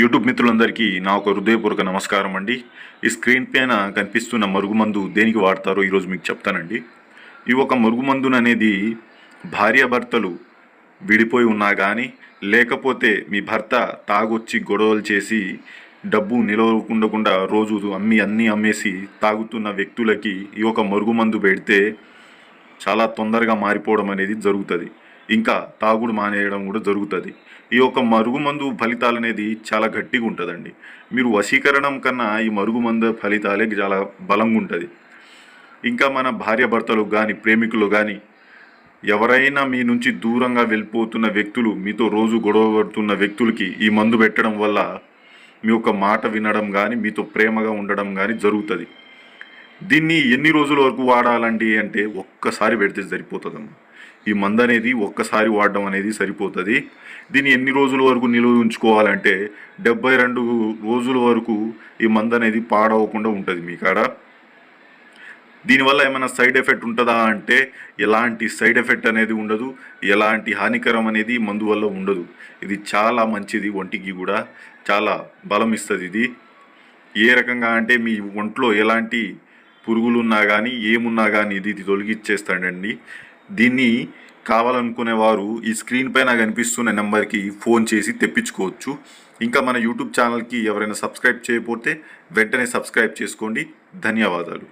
YouTube మిత్రులందరికీ నా ఒక హృదయపూర్వక నమస్కారం అండి. ఈ స్క్రీన్ పైన కనిపిస్తున్న మరుగుమందు దేనికి వాడతారో ఈరోజు మీకు చెప్తానండి. ఈ ఒక మరుగుమందును అనేది భార్యాభర్తలు విడిపోయి ఉన్నా కానీ లేకపోతే మీ భర్త తాగొచ్చి గొడవలు చేసి డబ్బు నిలవకుండకుండా రోజు అమ్మి అన్నీ అమ్మేసి తాగుతున్న వ్యక్తులకి ఈ ఒక మరుగుమందు పెడితే చాలా తొందరగా మారిపోవడం అనేది జరుగుతుంది. ఇంకా తాగుడు మానేయడం కూడా జరుగుతుంది. ఈ యొక్క మరుగుమందు ఫలితాలు అనేది చాలా గట్టిగా ఉంటుందండి. మీరు వశీకరణం కన్నా ఈ మరుగుమందు ఫలితాలే చాలా బలంగా ఉంటుంది. ఇంకా మన భార్యాభర్తలు కానీ ప్రేమికులు కానీ ఎవరైనా మీ నుంచి దూరంగా వెళ్ళిపోతున్న వ్యక్తులు మీతో రోజు గొడవ పడుతున్న వ్యక్తులకి ఈ మందు పెట్టడం వల్ల మీ యొక్క మాట వినడం కానీ మీతో ప్రేమగా ఉండడం కానీ జరుగుతుంది. దీన్ని ఎన్ని రోజుల వరకు వాడాలండి అంటే ఒక్కసారి పెడితే సరిపోతుందమ్మా. ఈ మందు అనేది ఒక్కసారి వాడడం అనేది సరిపోతుంది. దీన్ని ఎన్ని రోజుల వరకు నిలువ ఉంచుకోవాలంటే డెబ్బై రెండు రోజుల వరకు ఈ మందు అనేది పాడవకుండా ఉంటుంది మీ కాడ. దీనివల్ల ఏమైనా సైడ్ ఎఫెక్ట్ ఉంటుందా అంటే ఎలాంటి సైడ్ ఎఫెక్ట్ అనేది ఉండదు. ఎలాంటి హానికరం అనేది మందు వల్ల ఉండదు. ఇది చాలా మంచిది ఒంటికి కూడా. చాలా బలం ఇస్తుంది ఇది. ఏ రకంగా అంటే మీ ఒంట్లో ఎలాంటి పురుగులు ఉన్నా కానీ ఏమున్నా కానీ ఇది ఇది తొలగిచ్చేస్తాడండి దీన్ని కావాలనుకునేవారు ఈ స్క్రీన్ పైన కనిపిస్తున్న నెంబర్కి ఫోన్ చేసి తెప్పించుకోవచ్చు. ఇంకా మన యూట్యూబ్ ఛానల్కి ఎవరైనా సబ్స్క్రైబ్ చేయకపోతే వెంటనే సబ్స్క్రైబ్ చేసుకోండి. ధన్యవాదాలు.